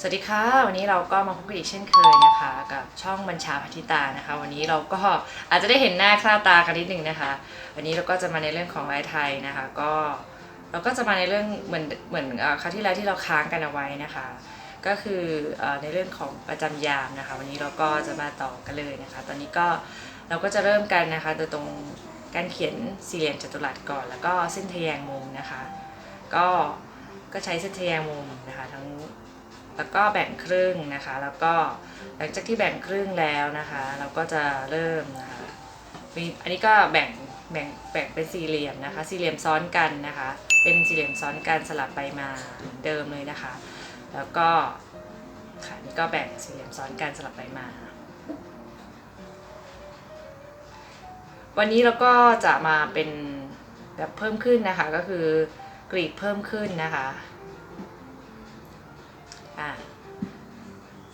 สวัสดีค่ะ วันนี้เราก็มาพบกันอีกเช่นเคยนะคะ กับช่องบัญชาพัทิตานะคะ วันนี้เราก็อาจจะได้เห็นหน้าค่าตากันนิดนึงนะคะ วันนี้เราก็จะมาในเรื่องของลายไทยนะคะ ก็เราก็จะมาในเรื่องเหมือนเหมือนคราวที่แล้วที่เราค้างกันเอาไว้นะคะ ก็คือในเรื่องของประจำยามนะคะ วันนี้เราก็จะมาต่อกันเลยนะคะ ตอนนี้ก็เราก็จะเริ่มกันนะคะโดยตรงการเขียนสี่เหลี่ยมจัตุรัสก่อน แล้วก็เส้นทแยงมุมนะคะ ก็ก็ใช้เส้นทแยงมุมนะคะทั้ง แล้วก็แบ่งครึ่งนะคะ แล้วก็หลังจากที่แบ่งครึ่งแล้วนะคะ เราก็จะเริ่มนะคะมีอันนี้ก็แบ่งแบ่งแบ่งเป็นสี่เหลี่ยมนะคะ สี่เหลี่ยมซ้อนกันนะคะ เป็นสี่เหลี่ยมซ้อนกันสลับไปมาเหมือนเดิมเลยนะคะ แล้วก็ค่ะนี่ก็แบ่งสี่เหลี่ยมซ้อนกันสลับไปมา วันนี้เราก็จะมาเป็นแบบเพิ่มขึ้นนะคะก็คือกรีดเพิ่มขึ้นนะคะ อะ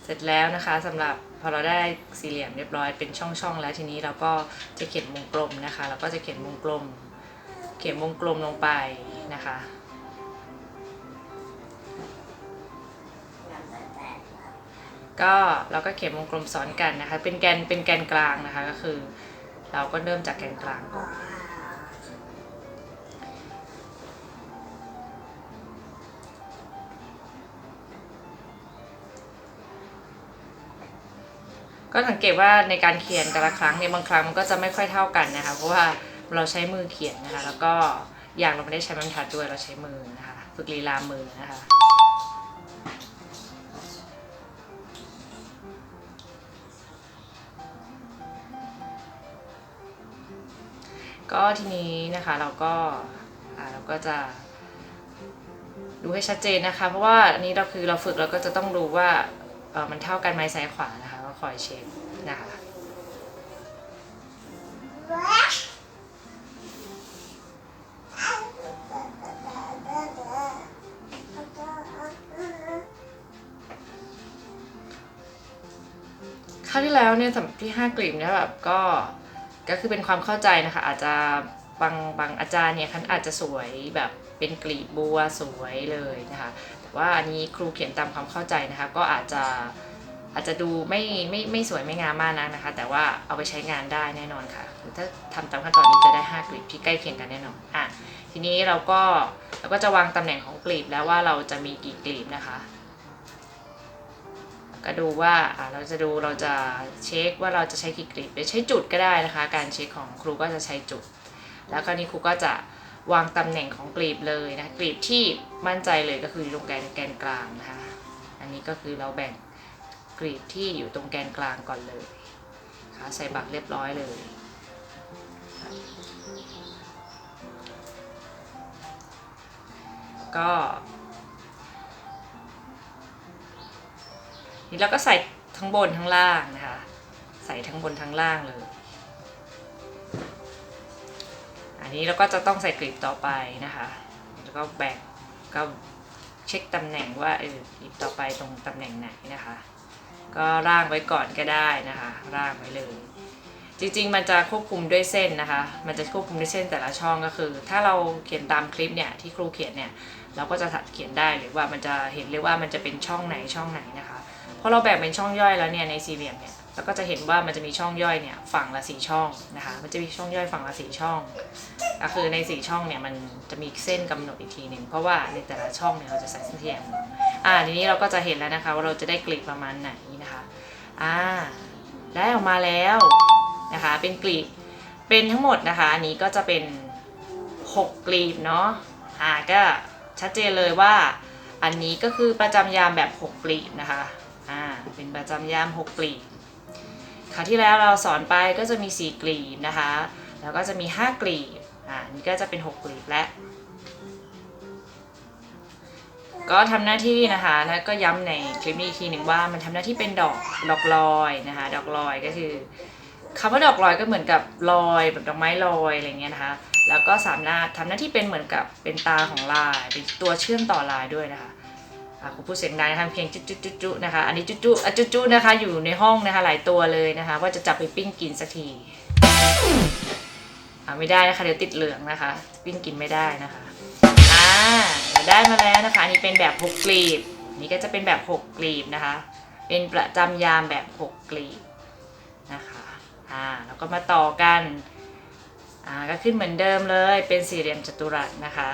เสร็จแล้วนะคะสำหรับพอเราได้สี่เหลี่ยมเรียบร้อยเป็นช่องๆแล้วทีนี้เราก็จะเขียนวงกลมนะคะเราก็จะเขียนวงกลม เขียนวงกลมลงไปนะคะก็เราก็เขียนวงกลมซ้อนกันนะคะ เป็นแกนเป็นแกนกลางนะคะก็คือ เราก็เริ่มจากแกนกลางก่อน ก็สังเกตว่าในการเขียนแต่ละครั้งเนี่ยบางครั้งมันก็จะไม่ค่อยเท่ากันนะคะ เพราะว่าเราใช้มือเขียนนะคะ แล้วก็อย่างเราไม่ได้ใช้ม้บรรทัดด้วยเราใช้มือนะคะฝึกลีลามือนะคะก็ทีนี้นะคะเราก็อ่าเราก็จะดูให้ชัดเจนนะคะ เพราะว่าอันนี้เราคือเราฝึกเราก็จะต้องดูว่าเออมันเท่ากันไหมซ้ายขวานะคะ อยเช็คนะคะคราวที่แล้วเนี่ยสำหรับที่ห้ากลีบเนี่ยแบบก็ก็คือเป็นความเข้าใจนะคะ อาจจะบางบางอาจารย์เนี่ยคันอาจจะสวยแบบเป็นกลีบบัวสวยเลยนะคะ แต่ว่าอันนี้ครูเขียนตามความเข้าใจนะคะ ก็อาจจะ อาจจะดูไม่ไม่ไม่สวยไม่งามมากนักนะคะ แต่ว่าเอาไปใช้งานได้แน่นอนค่ะ ถ้าทำตามขั้นตอนนี้จะได้ห้ากลีบที่ใกล้เคียงกันแน่นอนอะทีนี้เราก็เราก็จะวางตำแหน่งของกลีบแล้วว่าเราจะมีกี่กลีบนะคะ ก็ดูว่าอ่าเราจะดูเราจะเช็คว่าเราจะใช้กี่กลีบหรือใช้จุดก็ได้นะคะ การเช็คของครูก็จะใช้จุด แล้วคราวนี้ครูก็จะวางตำแหน่งของกลีบเลยนะกลีบที่มั่นใจเลยก็คือตรงแกนแกนกลางนะคะ อันนี้ก็คือเราแบ่ง กลีบที่อยู่ตรงแกนกลางก่อนเลยค่ะใส่บักเรียบร้อยเลย ก็ นี่เราก็ใส่ทั้งบนทั้งล่างนะคะ ใส่ทั้งบนทั้งล่างเลย อันนี้เราก็จะต้องใส่กลีบต่อไปนะคะ แล้วก็แบ่งก็เช็คตำแหน่งว่าเออกลีบต่อไปตรงตำแหน่งไหนนะคะ ก็ร่างไว้ก่อนก็ได้นะคะ ร่างไว้เลย จริงๆ มันจะควบคุมด้วยเส้นนะคะ มันจะควบคุมด้วยเส้นแต่ละช่องก็คือ ถ้าเราเขียนตามคลิปเนี่ยที่ครูเขียนเนี่ยเราก็จะเขียนได้เลยว่ามันจะเห็นเลยว่ามันจะเป็นช่องไหนช่องไหนนะคะพอเราแบ่งเป็นช่องย่อยแล้วเนี่ยในสี่เหลี่ยมเนี่ยเราก็จะเห็นว่ามันจะมีช่องย่อยเนี่ยฝั่งละสี่ช่องนะคะ มันจะมีช่องย่อยฝั่งละสี่ช่องก็คือในสี่ช่องเนี่ยมันจะมีเส้นกำหนดอีกทีหนึ่งเพราะว่าในแต่ละช่องเนี่ยเราจะใส่เส้นเทียม อ่าทีนี้เราก็จะเห็นแล้วนะคะว่าเราจะได้กลีบประมาณไหนนะคะอ่าได้ออกมาแล้วนะคะ เป็นกลีบเป็นทั้งหมดนะคะอันนี้ก็จะเป็นหกกลีบเนาะอ่าก็ชัดเจนเลยว่าอันนี้ก็คือประจำยามแบบหกกลีบนะคะอ่าเป็นประจำยามหกกลีบคราวที่แล้วเราสอนไปก็จะมีสี่กลีบนะคะ แล้วก็จะมี 5 กลีบอ่านี่ก็จะเป็น 6 กลีบและ ก็ทำหน้าที่นะคะแล้วก็ย้ำในคลิปนี้อีกทีหนึ่งว่ามันทำหน้าที่เป็นดอกดอกลอยนะคะ ดอกลอยก็คือคำว่าดอกลอยก็เหมือนกับลอยแบบดอกไม้ลอยอะไรเงี้ยนะคะ แล้วก็สามารถทำหน้าที่เป็นเหมือนกับเป็นตาของลายเป็นตัวเชื่อมต่อลายด้วยนะคะอะครูพูดเสียงดังทำเพียงจุ๊จุ๊จุ๊จุ๊นะคะ อันนี้จุ๊จุ๊อะจุ๊จุ๊นะคะ อยู่ในห้องนะคะ หลายตัวเลยนะคะ ว่าจะจับไปปิ้งกินสักทีอ่าไม่ได้นะคะเดี๋ยวติดเหลืองนะคะ ปิ้งกินไม่ได้นะคะอ่า ได้มาแล้วนะคะอันนี้เป็นแบบหกกลีบนี่ก็จะเป็นแบบหกกลีบนะคะ เป็นประจำยามแบบหกกลีบนะคะอ่าแล้วก็มาต่อกันอ่าก็ขึ้นเหมือนเดิมเลยเป็นสี่เหลี่ยมจัตุรัสนะคะ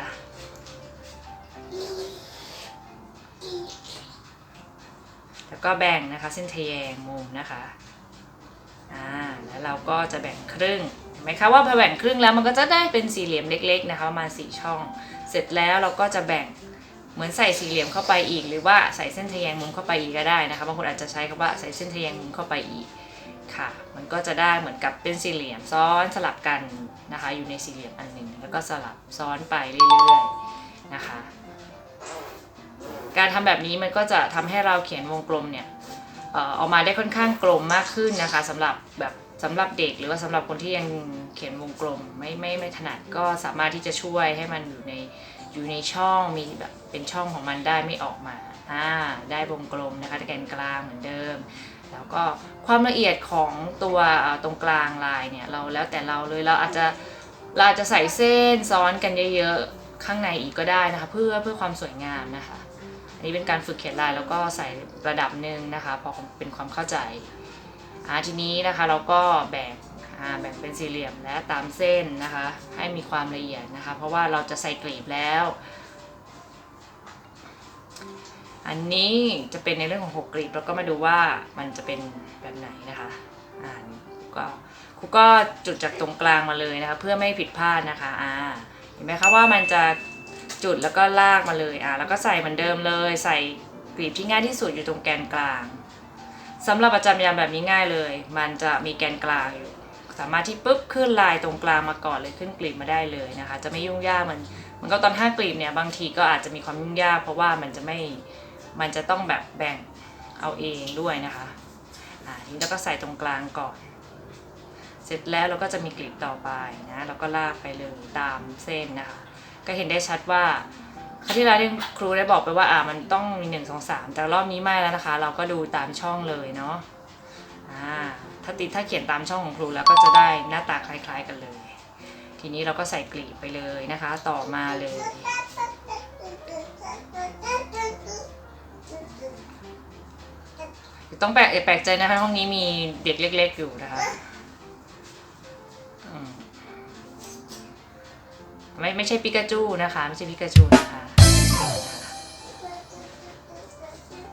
แล้วก็แบ่งนะคะเส้นทแยงมุมนะคะอ่าแล้วเราก็จะแบ่งครึ่งเห็นไหมคะว่าพอแบ่งครึ่งแล้วมันก็จะได้เป็นสี่เหลี่ยมเล็ก ๆ นะคะประมาณสี่ช่อง เสร็จแล้วเราก็จะแบ่งเหมือนใส่สี่เหลี่ยมเข้าไปอีก หรือว่าใส่เส้นทะแยงมุมเข้าไปอีกก็ได้นะคะบางคนอาจจะใช้คำว่าใส่เส้นทะแยงมุมเข้าไปอีกค่ะ มันก็จะได้เหมือนกับเป็นสี่เหลี่ยมซ้อนสลับกันนะคะ อยู่ในสี่เหลี่ยมอันหนึ่งแล้วก็สลับซ้อนไปเรื่อยๆนะคะ การทำแบบนี้มันก็จะทำให้เราเขียนวงกลมเนี่ยออออกมาได้ค่อนข้างกลมมากขึ้นนะคะสำหรับแบบ สำหรับเด็กหรือว่าสำหรับคนที่ยังเขียนวงกลมไม่ไม่ไม่ถนัดก็สามารถที่จะช่วยให้มันอยู่ในอยู่ในช่องมีแบบเป็นช่องของมันได้ไม่ออกมาอ่าได้วงกลมนะคะแกนกลางเหมือนเดิม แล้วก็ความละเอียดของตัวตรงกลางลายเนี่ยเราแล้วแต่เราเลยเราอาจจะเราอาจจะใส่เส้นซ้อนกันเยอะๆข้างในอีกก็ได้นะคะเพื่อเพื่อความสวยงามนะคะอันนี้เป็นการฝึกเขียนลายแล้วก็ใส่ระดับหนึ่งนะคะพอเป็นความเข้าใจ ทีนี้นะคะเราก็แบ่งแบ่งเป็นสี่เหลี่ยมและตามเส้นนะคะให้มีความละเอียดนะคะเพราะว่าเราจะใส่กลีบแล้ว อันนี้จะเป็นในเรื่องของหกกลีบแล้วก็มาดูว่ามันจะเป็นแบบไหนนะคะอ่าก็ครูก็จุดจากตรงกลางมาเลยนะคะเพื่อไม่ผิดพลาดนะคะอ่าเห็นไหมคะว่ามันจะจุดแล้วก็ลากมาเลยอะแล้วก็ใส่เหมือนเดิมเลย ใส่กลีบที่ง่ายที่สุดอยู่ตรงแกนกลาง สำหรับประจำยามแบบนี้ง่ายเลย มันจะมีแกนกลางอยู่ สามารถที่ปุ๊บขึ้นลายตรงกลางมาก่อนเลยขึ้นกลีบมาได้เลยนะคะ จะไม่ยุ่งยากเหมือนมันก็ตอนห้ากลีบเนี่ยบางทีก็อาจจะมีความยุ่งยาก เพราะว่ามันจะไม่มันจะต้องแบบแบ่งเอาเองด้วยนะคะอ่าทีนี้เราก็ใส่ตรงกลางก่อน เสร็จแล้วเราก็จะมีกลีบต่อไปนะเราก็ลากไปเลยตามเส้นนะคะ ก็เห็นได้ชัดว่า ครั้งที่แล้วที่ครูได้บอกไปว่าอ่ามันต้องมีหนึ่งสองสามแต่รอบนี้ไม่แล้วนะคะ เราก็ดูตามช่องเลยเนาะอ่าถ้าติดถ้าเขียนตามช่องของครูแล้วก็จะได้หน้าตาคล้ายๆกันเลย ทีนี้เราก็ใส่กลีบไปเลยนะคะ ต่อมาเลยต้องแปลกแปลกใจนะคะห้องนี้มีเด็กเล็ก ๆ อยู่นะคะ ไม่ไม่ใช่ปิกาจูนะคะ ไม่ใช่ปิกาจูนะคะ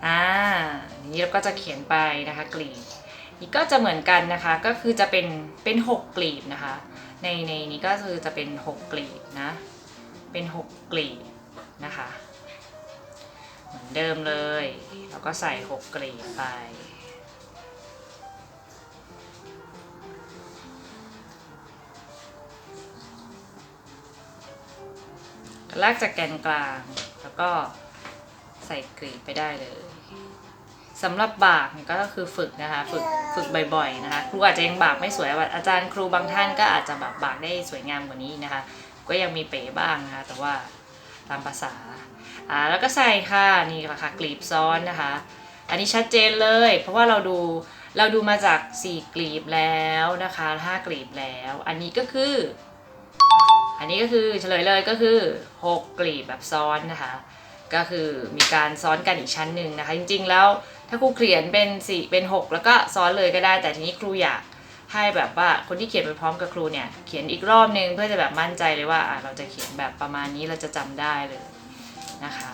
อ่านี้เราก็จะเขียนไปนะคะกลีบนี่ก็จะเหมือนกันนะคะ ก็คือจะเป็นเป็นหกกลีบนะคะ ในในนี้ก็คือจะเป็นหกกลีบนะ เป็นหกกลีบนะคะ เหมือนเดิมเลย แล้วก็ใส่หกกลีบไป ลากจากแกนกลาง แล้วก็ใส่กรีบไปได้เลยสำหรับบากก็คือฝึกนะคะ ฝึกฝึกบ่อยๆนะคะ ครูอาจจะยังบากไม่สวยอาจารย์ครูบางท่านก็อาจจะแบบบากได้สวยงามกว่านี้นะคะ ก็ยังมีเป๋บ้างนะคะ แต่ว่าตามภาษาอ่าแล้วก็ใส่ค่ะนี่แหละค่ะกลีบซ้อนนะคะ อันนี้ชัดเจนเลย เพราะว่าเราดูเราดูมาจาก 4 กลีบแล้วนะคะ5กลีบแล้ว อันนี้ก็คือ อันนี้ก็คือเฉลยเลยก็คือ 6 กลีบแบบซ้อนนะคะ ก็คือมีการซ้อนกันอีกชั้นหนึ่งนะคะ จริงๆแล้วถ้าครูเขียนเป็น4เป็น 6 แล้วก็ซ้อนเลยก็ได้ แต่ทีนี้ครูอยากให้แบบว่าคนที่เขียนไปพร้อมกับครูเนี่ยเขียนอีกรอบนึงเพื่อจะแบบมั่นใจเลยว่าเราจะเขียนแบบประมาณนี้เราจะจำได้เลยนะคะ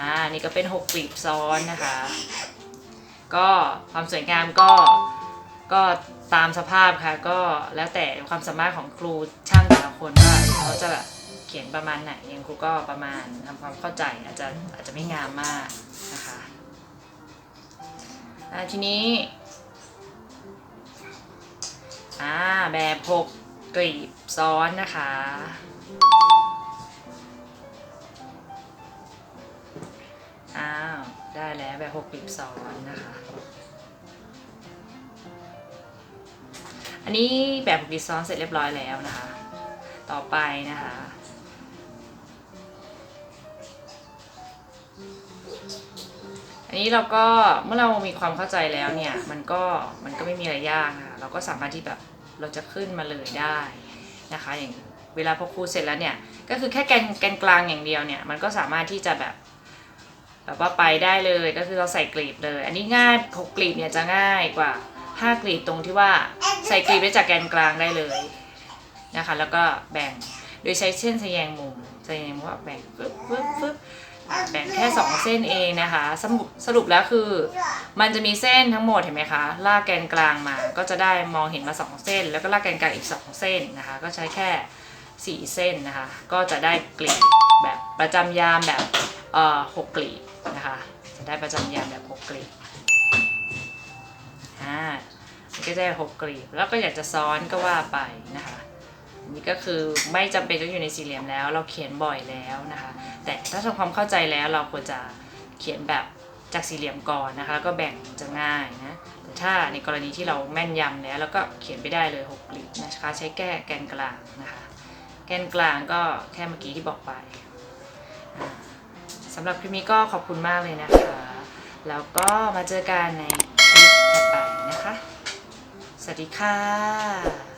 อ่านี่ก็เป็น 6 กลีบซ้อนนะคะ ก็ความสวยงามก็ ก็ตามสภาพค่ะ ก็แล้วแต่ความสามารถของครูช่างแต่ละคนว่าเขาจะแบบเขียนประมาณไหนย่างครูก็ประมาณทำความเข้าใจอาจจะอาจจะไม่งามมากนะคะทีนี้อ่าแบบหกกลีบซ้อนนะคะ อ้าว ได้แล้วแบบหกกลีบซ้อนนะคะ อันนี้แบบดิซอนเสร็จเรียบร้อยแล้วนะคะ ต่อไปนะคะ อันนี้เราก็เมื่อเรามีความเข้าใจแล้วเนี่ย มันก็มันก็ไม่มีอะไรยากค่ะเราก็สามารถที่แบบเราจะขึ้นมาเลยได้นะคะ อย่างเวลาพอครูเสร็จแล้วเนี่ย ก็คือแค่แกนแกนกลางอย่างเดียวเนี่ย มันก็สามารถที่จะแบบแบบว่าไปได้เลยก็คือเราใส่กลีบเลย อันนี้ง่ายหกกลีบเนี่ยจะง่ายกว่า ห้ากลีบตรงที่ว่าใส่กลีบได้จากแกนกลางได้เลยนะคะ แล้วก็แบ่งโดยใช้เส้นทะแยงมุมทะแยงมุมว่าแบ่งฟึบฟึบฟึบอะแบ่งแค่สองเส้นเองนะคะ สรุปสรุปแล้วคือ มันจะมีเส้นทั้งหมดเห็นไหมคะ ลากแกนกลางมาก็จะได้มองเห็นมา 2 เส้น แล้วก็ลากแกนกลางอีก 2 เส้นนะคะ ก็ใช้แค่ 4 เส้นนะคะ ก็จะได้กลีบแบบประจำยามแบบเอ่อหกกลีบนะคะ จะได้ประจำยามแบบหกกลีบ อ่ามันก็จะได้หกกลีบแล้วก็อยากจะซ้อนก็ว่าไปนะคะนี่ก็คือไม่จำเป็นต้องอยู่ในสี่เหลี่ยมแล้ว เราเขียนบ่อยแล้วนะคะ แต่ถ้าทำความเข้าใจแล้วเราควรจะเขียนแบบจากสี่เหลี่ยมก่อนนะคะ แล้วก็แบ่งจะง่ายนะแต่ถ้าในกรณีที่เราแม่นยำแล้วเราก็เขียนไปได้เลยหกกลีบนะคะ ใช้แก้แกนกลางนะคะ แกนกลางก็แค่เมื่อกี้ที่บอกไปอ่าสำหรับคลิปนี้ก็ขอบคุณมากเลยนะคะ แล้วก็มาเจอกันใน นะคะ สวัสดีค่ะ